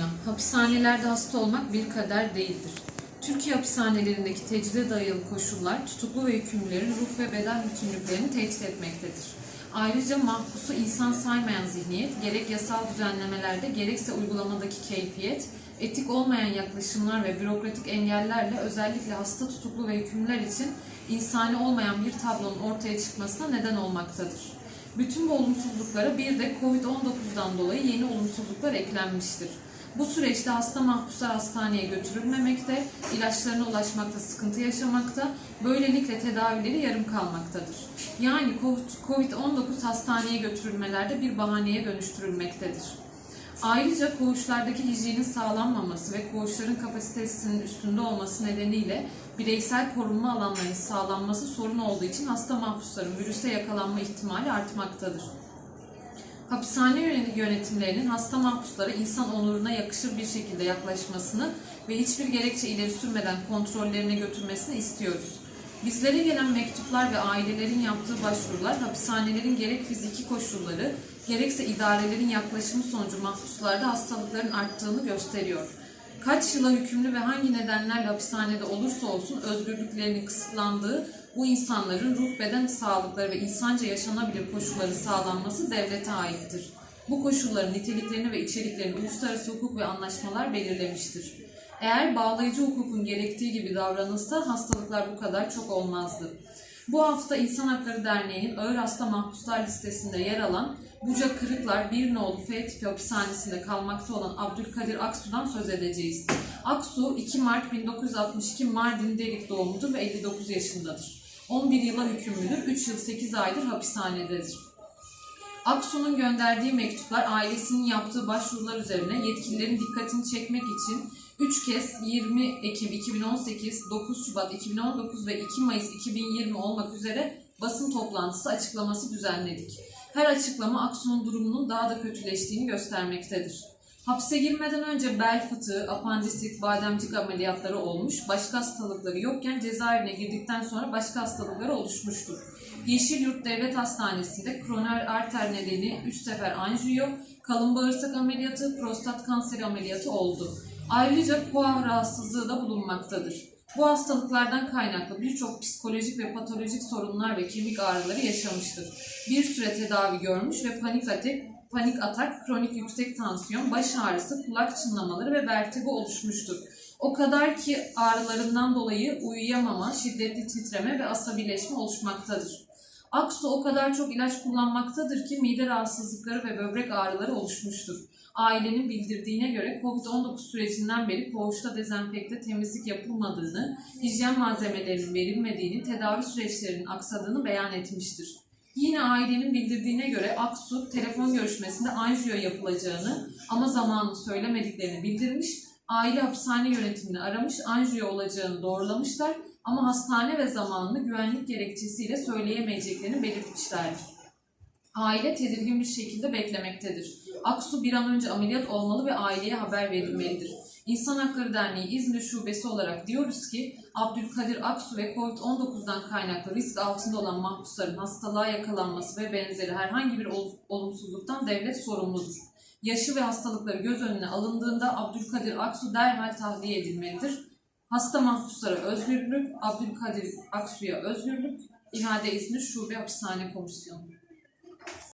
oyuna. Hapishanelerde hasta olmak bir kader değildir. Türkiye hapishanelerindeki tecride dayalı koşullar tutuklu ve hükümlülerin ruh ve beden yükümlülüklerini tehdit etmektedir. Ayrıca mahpusu insan saymayan zihniyet, gerek yasal düzenlemelerde gerekse uygulamadaki keyfiyet, etik olmayan yaklaşımlar ve bürokratik engellerle özellikle hasta tutuklu ve hükümlüler için insani olmayan bir tablonun ortaya çıkmasına neden olmaktadır. Bütün bu olumsuzluklara bir de Covid-19'dan dolayı yeni olumsuzluklar eklenmiştir. Bu süreçte hasta mahpuslar hastaneye götürülmemekte, ilaçlarına ulaşmakta sıkıntı yaşamakta, böylelikle tedavileri yarım kalmaktadır. Yani Covid-19 hastaneye götürülmelerde bir bahaneye dönüştürülmektedir. Ayrıca koğuşlardaki hijyenin sağlanmaması ve koğuşların kapasitesinin üstünde olması nedeniyle bireysel korunma alanlarının sağlanması sorun olduğu için hasta mahpusların virüse yakalanma ihtimali artmaktadır. Hapishane yönet- yönetimlerinin hasta mahpuslara insan onuruna yakışır bir şekilde yaklaşmasını ve hiçbir gerekçe ileri sürmeden kontrollerine götürmesini istiyoruz. Bizlere gelen mektuplar ve ailelerin yaptığı başvurular hapishanelerin gerek fiziki koşulları gerekse idarelerin yaklaşımı sonucu mahpuslarda hastalıkların arttığını gösteriyor. Kaç yıla hükümlü ve hangi nedenlerle hapishanede olursa olsun özgürlüklerinin kısıtlandığı bu insanların ruh beden sağlıkları ve insanca yaşanabilir koşulları sağlanması devlete aittir. Bu koşulların niteliklerini ve içeriklerini uluslararası hukuk ve anlaşmalar belirlemiştir. Eğer bağlayıcı hukukun gerektiği gibi davranılsa hastalıklar bu kadar çok olmazdı. Bu hafta İnsan Hakları Derneği'nin ağır hasta mahpuslar listesinde yer alan Buca Kırıklar Bir Nolu F tipi hapishanesinde kalmakta olan Abdülkadir Aksu'dan söz edeceğiz. Aksu 2 Mart 1962 Mardin Delik doğumludur ve 59 yaşındadır. 11 yıla hükümlüdür, 3 yıl 8 aydır hapishanededir. Aksu'nun gönderdiği mektuplar ailesinin yaptığı başvurular üzerine yetkililerin dikkatini çekmek için 3 kez 20 Ekim 2018, 9 Şubat 2019 ve 2 Mayıs 2020 olmak üzere basın toplantısı açıklaması düzenledik. Her açıklama Aksu'nun durumunun daha da kötüleştiğini göstermektedir. Hapse girmeden önce bel fıtığı, apandisit, bademcik ameliyatları olmuş, başka hastalıkları yokken cezaevine girdikten sonra başka hastalıkları oluşmuştur. Yeşilyurt Devlet Hastanesi'nde kroner arter nedeni 3 sefer anjiyo, kalın bağırsak ameliyatı, prostat kanseri ameliyatı oldu. Ayrıca koa rahatsızlığı da bulunmaktadır. Bu hastalıklardan kaynaklı birçok psikolojik ve patolojik sorunlar ve kemik ağrıları yaşamıştır. Bir süre tedavi görmüş ve panik atak, panik atak, kronik yüksek tansiyon, baş ağrısı, kulak çınlamaları ve vertigo oluşmuştur. O kadar ki ağrılarından dolayı uyuyamama, şiddetli titreme ve asabileşme oluşmaktadır. Aksu o kadar çok ilaç kullanmaktadır ki mide rahatsızlıkları ve böbrek ağrıları oluşmuştur. Ailenin bildirdiğine göre COVID-19 sürecinden beri koğuşta dezenfekte temizlik yapılmadığını, hijyen malzemelerinin verilmediğini, tedavi süreçlerinin aksadığını beyan etmiştir. Yine ailenin bildirdiğine göre Aksu telefon görüşmesinde anjiyo yapılacağını ama zamanını söylemediklerini bildirmiş, aile hapishane yönetimini aramış, anjiyo olacağını doğrulamışlar ama hastane ve zamanını güvenlik gerekçesiyle söyleyemeyeceklerini belirtmişlerdir. Aile tedirgin bir şekilde beklemektedir. Aksu bir an önce ameliyat olmalı ve aileye haber verilmelidir. İnsan Hakları Derneği İzmir Şubesi olarak diyoruz ki Abdülkadir Aksu ve COVID-19'dan kaynaklı risk altında olan mahpusların hastalığa yakalanması ve benzeri herhangi bir ol- olumsuzluktan devlet sorumludur. Yaşı ve hastalıkları göz önüne alındığında Abdülkadir Aksu derhal tahliye edilmelidir. Hasta mahpuslara özgürlük, Abdülkadir Aksu'ya özgürlük, İhade İzmir Şube Hapishane Komisyonu.